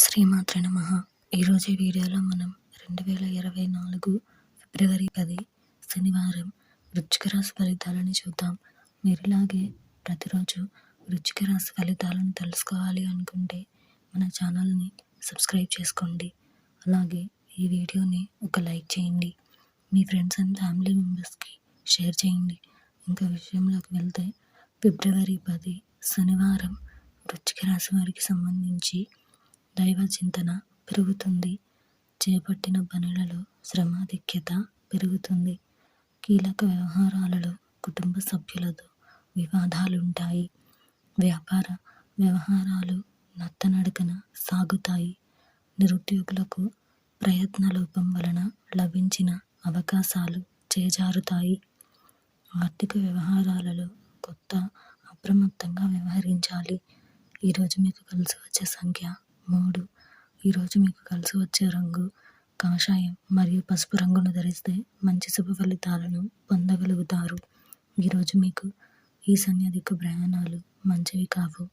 శ్రీమాత్ర నమ. ఈరోజు ఈ వీడియోలో మనం రెండు వేల ఇరవై నాలుగు ఫిబ్రవరి పది శనివారం వృచ్చిక రాశి ఫలితాలను చూద్దాం. మీరు ఇలాగే ప్రతిరోజు వృచ్చిక రాశి ఫలితాలను తెలుసుకోవాలి అనుకుంటే మన ఛానల్ని సబ్స్క్రైబ్ చేసుకోండి. అలాగే ఈ వీడియోని ఒక లైక్ చేయండి. మీ ఫ్రెండ్స్ అండ్ ఫ్యామిలీ మెంబర్స్కి షేర్ చేయండి. ఇంకా విషయంలోకి వెళ్తే ఫిబ్రవరి పది శనివారం వృచ్చిక రాశి వారికి సంబంధించి దైవ చింతన పెరుగుతుంది. చేపట్టిన పనులలో శ్రమాధిక్యత పెరుగుతుంది. కీలక వ్యవహారాలలో కుటుంబ సభ్యులతో వివాదాలుంటాయి. వ్యాపార వ్యవహారాలు నత్తనడకన సాగుతాయి. నిరుద్యోగులకు ప్రయత్న లోపం వలన లభించిన అవకాశాలు చేజారుతాయి. ఆర్థిక వ్యవహారాలలో కొత్త అప్రమత్తంగా వ్యవహరించాలి. ఈరోజు మీకు కలిసి వచ్చే సంఖ్య మూడు. ఈరోజు మీకు కలిసి వచ్చే రంగు కాషాయం మరియు పసుపు రంగును ధరిస్తే మంచి శుభ ఫలితాలను పొందగలుగుతారు. ఈరోజు మీకు ఈ సన్నిధిక ప్రయాణాలు మంచివి కావు.